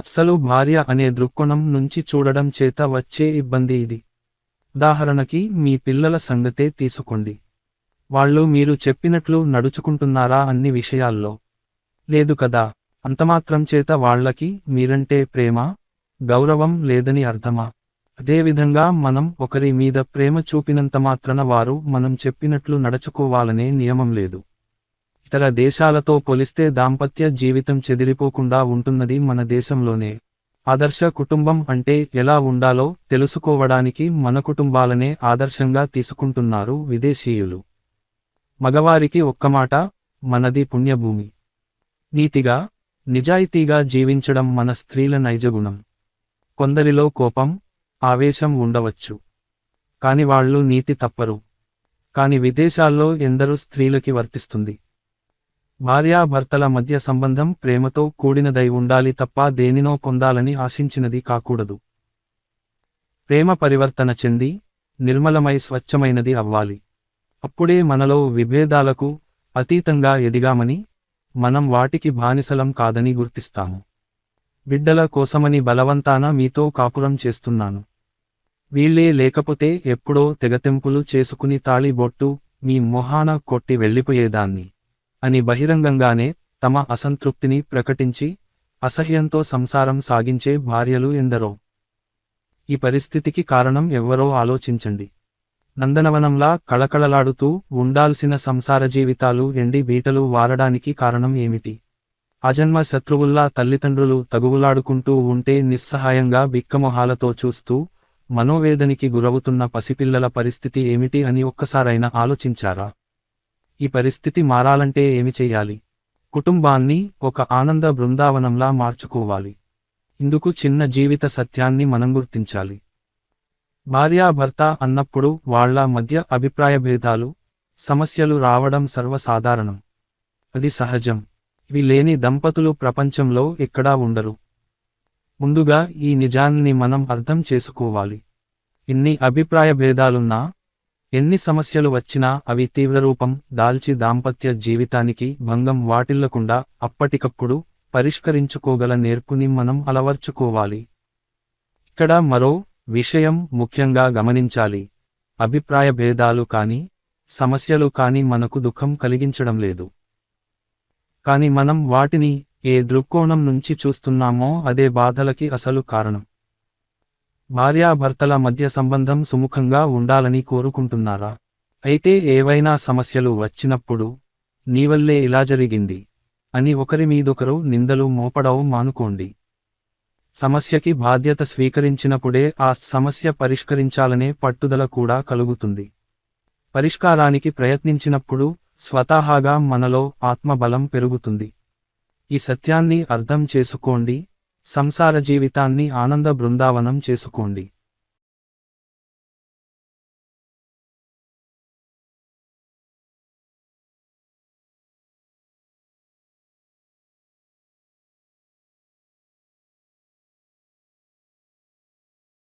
అస్సలు భార్య అనే దృక్కోణం నుంచి చూడడం చేత వచ్చే ఇబ్బంది ఇది. ఉదాహరణకి మీ పిల్లల సంగతే తీసుకోండి. వాళ్ళు మీరు చెప్పినట్లు నడుచుకుంటున్నారా అన్ని విషయాల్లో. లేదు కదా అంతమాత్రం చేత వాళ్ళకి మీరంటే ప్రేమ గౌరవం లేదని అర్థమా? అదేవిధంగా మనం ఒకరి మీద ప్రేమ చూపినంత మాత్రన వారు మనం చెప్పినట్లు నడుచుకోవాలనే నియమం లేదు. ఇతర దేశాలతో పోలిస్తే దాంపత్య జీవితం చెదిరిపోకుండా ఉంటున్నది మన దేశంలోనే. ఆదర్శ కుటుంబం అంటే ఎలా ఉండాలో తెలుసుకోవడానికి మన కుటుంబాలనే ఆదర్శంగా తీసుకుంటున్నారు విదేశీయులు. మగవారికి ఒక్క మాట మనది పుణ్యభూమి. నీతిగా నిజాయితీగా జీవించడం మన స్త్రీల నైజగుణం. కొందరిలో కోపం ఆవేశం ఉండవచ్చు. కాని వాళ్ళు నీతి తప్పరు. కాని విదేశాల్లో ఎందరూ స్త్రీలకి వర్తిస్తుంది. భార్యాభర్తల మధ్య సంబంధం ప్రేమతో కూడినదై ఉండాలి తప్ప దేనినో పొందాలని ఆశించినది కాకూడదు. ప్రేమ పరివర్తన చెంది నిర్మలమై స్వచ్ఛమైనది అవ్వాలి. అప్పుడే మనలో విభేదాలకు అతీతంగా ఎదిగామని మనం వాటికి బానిసలం కాదని గుర్తిస్తాము. బిడ్డల కోసమని బలవంతాన మీతో కాపురం చేస్తున్నాను. వీళ్ళే లేకపోతే ఎప్పుడో తెగతెంపులు చేసుకుని తాళిబొట్టు మీ మొహాన కొట్టి వెళ్ళిపోయేదాన్ని. అని బహిరంగంగానే తమ అసంతృప్తిని ప్రకటించి అసహ్యంతో సంసారం సాగించే భార్యలు ఎందరో. ఈ పరిస్థితికి కారణం ఎవ్వరో ఆలోచించండి. నందనవనంలా కళకళలాడుతూ ఉండాల్సిన సంసార జీవితాలు ఎండి బీటలు వారడానికి కారణం ఏమిటి? అజన్మ శత్రువుల్లా తల్లిదండ్రులు తగువులాడుకుంటూ ఉంటే నిస్సహాయంగా బిక్కమొహాలతో చూస్తూ మనోవేదనికి గురవుతున్న పసిపిల్లల పరిస్థితి ఏమిటి అని ఒక్కసారైనా ఆలోచించారా? ఈ పరిస్థితి మారాలంటే ఏమి చెయ్యాలి కుటుంబాన్ని ఒక ఆనంద బృందావనంలా మార్చుకోవాలి. ఇందుకు చిన్న జీవిత సత్యాన్ని మనం గుర్తించాలి. భార్యాభర్త అన్నప్పుడు వాళ్ళ మధ్య అభిప్రాయ భేదాలు సమస్యలు రావడం సర్వసాధారణం. అది సహజం. ఇవి లేని దంపతులు ప్రపంచంలో ఎక్కడా ఉండరు. ముందుగా ఈ నిజాన్ని మనం అర్థం చేసుకోవాలి. ఎన్ని అభిప్రాయ భేదాలున్నా ఎన్ని సమస్యలు వచ్చినా అవి తీవ్రరూపం దాల్చి దాంపత్య జీవితానికి భంగం వాటిల్లకుండా అప్పటికప్పుడు పరిష్కరించుకోగల నేర్పుని మనం అలవర్చుకోవాలి. ఇక్కడ మరో విషయం ముఖ్యంగా గమనించాలి. అభిప్రాయ భేదాలు కాని సమస్యలు కాని మనకు దుఃఖం కలిగించడం లేదు. కాని మనం వాటిని ఏ దృక్కోణం నుంచి చూస్తున్నామో అదే బాధలకి అసలు కారణం. భార్యాభర్తల మధ్య సంబంధం సుముఖంగా ఉండాలని కోరుకుంటున్నారా? అయితే ఏవైనా సమస్యలు వచ్చినప్పుడు నీవల్లే ఇలా జరిగింది అని ఒకరి మీదొకరు నిందలు మోపడవు మానుకోండి. సమస్యకి బాధ్యత స్వీకరించినప్పుడే ఆ సమస్య పరిష్కరించాలనే పట్టుదల కూడా కలుగుతుంది. పరిష్కారానికి ప్రయత్నించినప్పుడు స్వతహాగా మనలో ఆత్మబలం పెరుగుతుంది. ఈ సత్యాన్ని అర్థం చేసుకోండి. సంసార జీవితాన్ని ఆనంద బృందావనం చేసుకోండి.